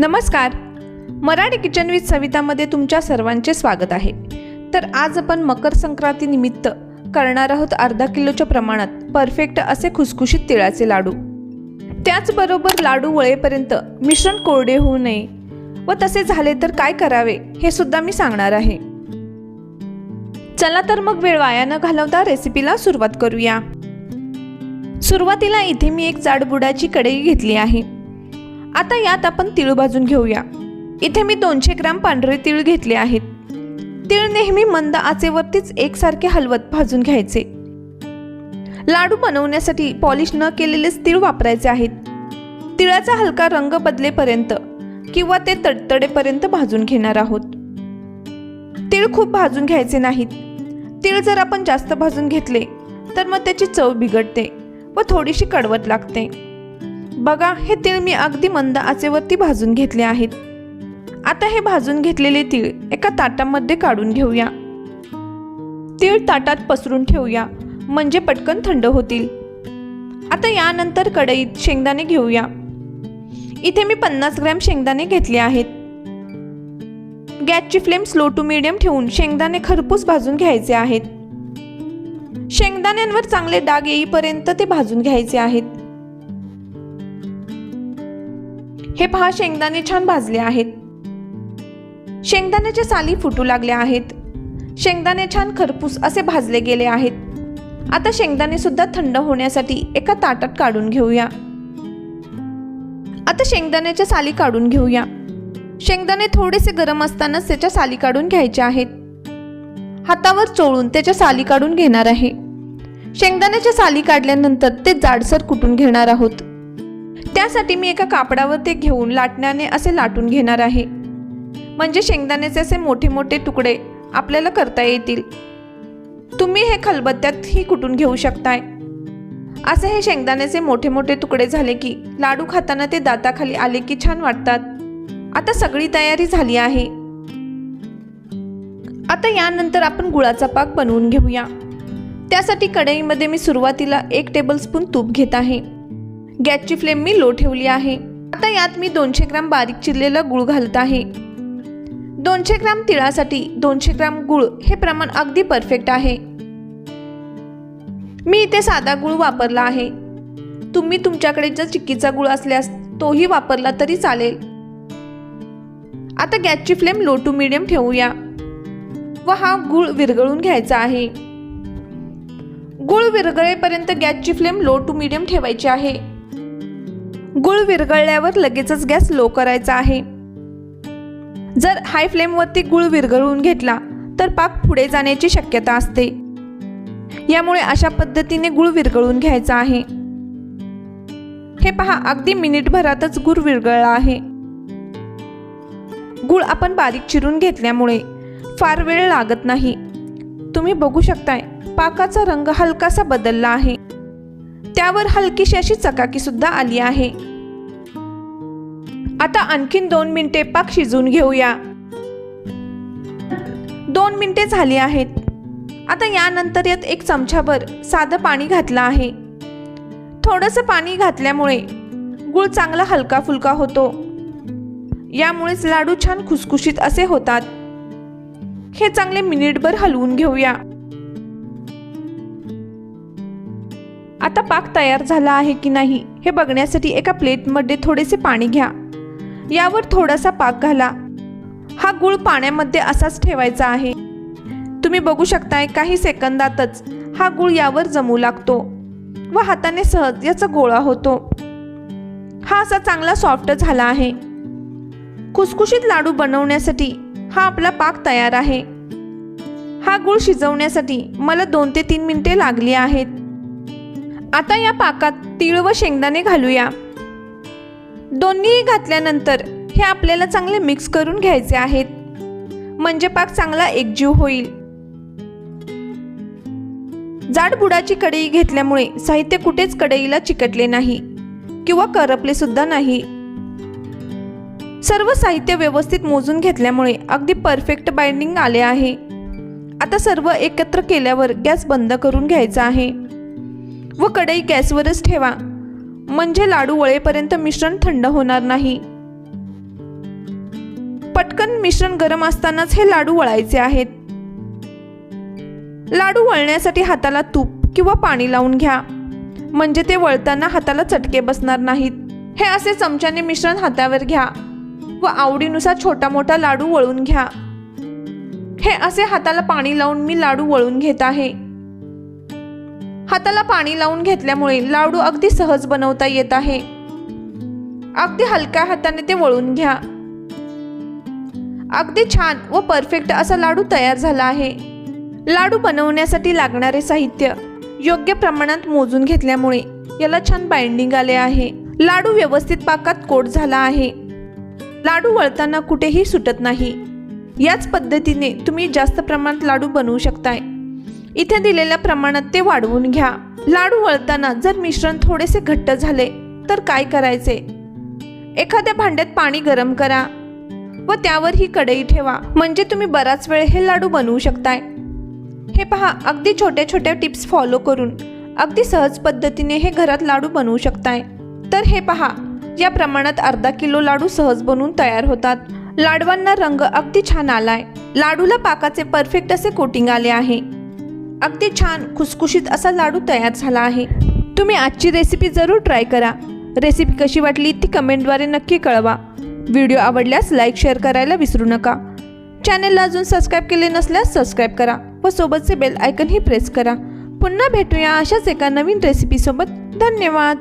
नमस्कार. Marathi kitchen with सवितामध्ये तुमच्या सर्वांचे स्वागत आहे. तर आज आपण मकर संक्रांतीनिमित्त करणार आहोत अर्धा किलोच्या प्रमाणात परफेक्ट असे खुसखुशीत तिळाचे लाडू. त्याचबरोबर लाडू वळेपर्यंत मिश्रण कोरडे होऊ नये व तसे झाले तर काय करावे हे सुद्धा मी सांगणार आहे. चला तर मग वेळ वाया न घालवता रेसिपीला सुरुवात करूया. सुरुवातीला इथे मी एक जाडबुडाची कढई घेतली आहे. आता यात आपण तीळ भाजून घेऊया. इथे मी दोनशे ग्राम पांढरे तीळ घेतले आहेत. तीळ नेहमी मंद आचेवरतीच एकसारखे हलवत भाजून घ्यायचे. लाडू बनवण्यासाठी पॉलिश न केलेलेच तीळ वापरायचे आहेत. तिळाचा हलका रंग बदलेपर्यंत किंवा ते तडतडेपर्यंत भाजून घेणार आहोत. तीळ खूप भाजून घ्यायचे नाहीत. तीळ जर आपण जास्त भाजून घेतले तर मग त्याची चव बिघडते व थोडीशी कडवत लागते. बघा हे तीळ मी अगदी मंद आचेवरती भाजून घेतले आहेत. आता हे भाजून घेतलेले तीळ एका ताटामध्ये काढून घेऊया. तीळ ताटात पसरून ठेवूया म्हणजे पटकन थंड होतील. आता यानंतर कढईत शेंगदाणे घेऊया. इथे मी पन्नास ग्रॅम शेंगदाणे घेतले आहेत. गॅसची फ्लेम स्लो टू मिडियम ठेवून शेंगदाणे खरपूस भाजून घ्यायचे आहेत. शेंगदाण्यांवर चांगले डाग येईपर्यंत ते भाजून घ्यायचे आहेत. हे पहा शेंगदाणे छान भाजले आहेत. शेंगदाण्याच्या साली फुटू लागल्या आहेत. शेंगदाणे छान खरपूस असे भाजले गेले आहेत. आता शेंगदाणे सुद्धा थंड होण्यासाठी एका ताटात काढून घेऊया. आता शेंगदाण्याच्या साली काढून घेऊया. शेंगदाणे थोडेसे गरम असतानाच त्याच्या साली काढून घ्यायच्या आहेत. हातावर चोळून त्याच्या साली काढून घेणार आहे. शेंगदाण्याच्या साली काढल्यानंतर ते जाडसर कुटून घेणार आहोत. त्यासाठी मी एका कापडावर ते घेऊन लाटण्याने असे लाटून घेणार आहे. म्हणजे शेंगदाण्याचे असे मोठे मोठे तुकडे आपल्याला करता येतील. तुम्ही हे खलबत्त्यातही कुटून घेऊ शकताय? असे हे शेंगदाण्याचे मोठे मोठे तुकडे झाले की लाडू खाताना ते दाताखाली आले की छान वाटतात. आता सगळी तयारी झाली आहे. आता यानंतर आपण गुळाचा पाक बनवून घेऊया. त्यासाठी कढईमध्ये मी सुरुवातीला एक टेबलस्पून तूप घेत आहे. गॅसची फ्लेम मी लो ठेवली आहे. आता यात मी दोनशे ग्राम बारीक चिरलेला गुळ घालत आहे. दोनशे ग्राम तिळासाठी दोनशे ग्राम गुळ हे प्रमाण अगदी परफेक्ट आहे. मी इथे साधा गुळ वापरला आहे. तुम्ही तुमच्याकडे जर चिक्कीचा गुळ असल्यास तोही वापरला तरी चालेल. आता गॅसची फ्लेम लो टू मिडियम ठेवूया. व हा गुळ विरघळून घ्यायचा आहे. गुळ विरघळेपर्यंत गॅसची फ्लेम लो टू मिडियम ठेवायची आहे. गुळ विरघळल्यावर लगेचच गॅस लो करायचा आहे. जर हाय फ्लेमवरती गुळ विरघळून घेतला तर पाक पुढे जाण्याची शक्यता असते. यामुळे अशा पद्धतीने गुळ विरघळून घ्यायचा आहे. हे पहा अगदी मिनिटभरातच गुळ विरघळला आहे. गुळ आपण बारीक चिरून घेतल्यामुळे फार वेळ लागत नाही. तुम्ही बघू शकताय पाकाचा रंग हलकासा बदलला आहे. त्यावर हलकीशी अशी चकाकी सुद्धा आली आहे. आता आणखीन दोन मिनिटे पाक शिजवून घेऊया. दोन मिनिटे झाली आहेत. आता यानंतर यात एक चमचाभर साधं पाणी घातलं आहे. थोडंसं पाणी घातल्यामुळे गुळ चांगला हलका फुलका होतो. यामुळेच लाडू छान खुसखुशीत असे होतात. हे चांगले मिनिटभर हलवून घेऊया. आता पाक तयार झाला आहे की नाही हे बघण्यासाठी एका प्लेटमध्ये थोडेसे पाणी घ्या. यावर थोडासा पाक घाला. हा गुळ पाण्यामध्ये असाच ठेवायचा आहे. तुम्ही बघू शकताय काही सेकंदातच हा गुळ यावर जमू लागतो व हाताने सहज याचा गोळा होतो. हा असा चांगला सॉफ्ट झाला आहे. खुसखुशीत लाडू बनवण्यासाठी हा आपला पाक तयार आहे. हा गुळ शिजवण्यासाठी मला दोन ते तीन मिनिटे लागली आहेत. आता या पाकात तीळ व शेंगदाणे घालूया. दोन्ही घातल्यानंतर हे आपल्याला चांगले मिक्स करून घ्यायचे आहेत. म्हणजे पाक चांगला एकजीव होईल. जाड बुडाची कढई घेतल्यामुळे साहित्य कुठेच कढईला चिकटले नाही किंवा करपले सुद्धा नाही. सर्व साहित्य व्यवस्थित मोजून घेतल्यामुळे अगदी परफेक्ट बाइंडिंग आले आहे. आता सर्व एकत्र केल्यावर गॅस बंद करून घ्यायचा आहे. व कढई गॅसवरच ठेवा. म्हणजे लाडू वळेपर्यंत मिश्रण थंड होणार नाही. पटकन मिश्रण गरम असतानाच हे लाडू वळायचे आहेत. लाडू वळण्यासाठी हाताला तूप किंवा पाणी लावून घ्या. म्हणजे ते वळताना हाताला चटके बसणार नाहीत. हे असे चमच्याने मिश्रण हातावर घ्या व आवडीनुसार छोटा मोठा लाडू वळून घ्या. हे असे हाताला पाणी लावून मी लाडू वळून घेत आहे. हाताला पाणी लावून घेतल्यामुळे लाडू अगदी सहज बनवता येत आहे. अगदी हलक्या हाताने ते वळून घ्या. अगदी छान व परफेक्ट असा लाडू तयार झाला आहे. लाडू बनवण्यासाठी लागणारे साहित्य योग्य प्रमाणात मोजून घेतल्यामुळे याला छान बाइंडिंग आले आहे. लाडू व्यवस्थित पाकात कोट झाला आहे. लाडू वळताना कुठेही सुटत नाही. याच पद्धतीने तुम्ही जास्त प्रमाणात लाडू बनवू शकताय. इथे दिलेल्या प्रमाणात ते वाढवून घ्या. लाडू वळताना जर मिश्रण थोडेसे घट्ट झाले तर काय करायचे? एखाद्या भांड्यात पाणी गरम करा व त्यावर ही कढई ठेवा. म्हणजे तुम्ही बराच वेळ हे लाडू बनवू शकताय. हे पहा अगदी छोट्या छोट्या टिप्स फॉलो करून अगदी सहज पद्धतीने हे घरात लाडू बनवू शकताय. तर हे पहा या प्रमाणात अर्धा किलो लाडू सहज बनवून तयार होतात. लाडवांना रंग अगदी छान आलाय. लाडूला पाकाचे परफेक्ट असे कोटिंग आले आहे. अगदी छान खुसखुशीत असा लाडू तयार झाला आहे. तुम्ही आजची रेसिपी जरूर ट्राय करा. रेसिपी कशी वाटली ती कमेंटद्वारे नक्की कळवा. व्हिडिओ आवडल्यास लाईक शेअर करायला विसरू नका. चॅनलला अजून सबस्क्राईब केले नसल्यास सबस्क्राईब करा व सोबतचे बेल आयकनही प्रेस करा. पुन्हा भेटूया अशाच एका नवीन रेसिपीसोबत धन्यवाद!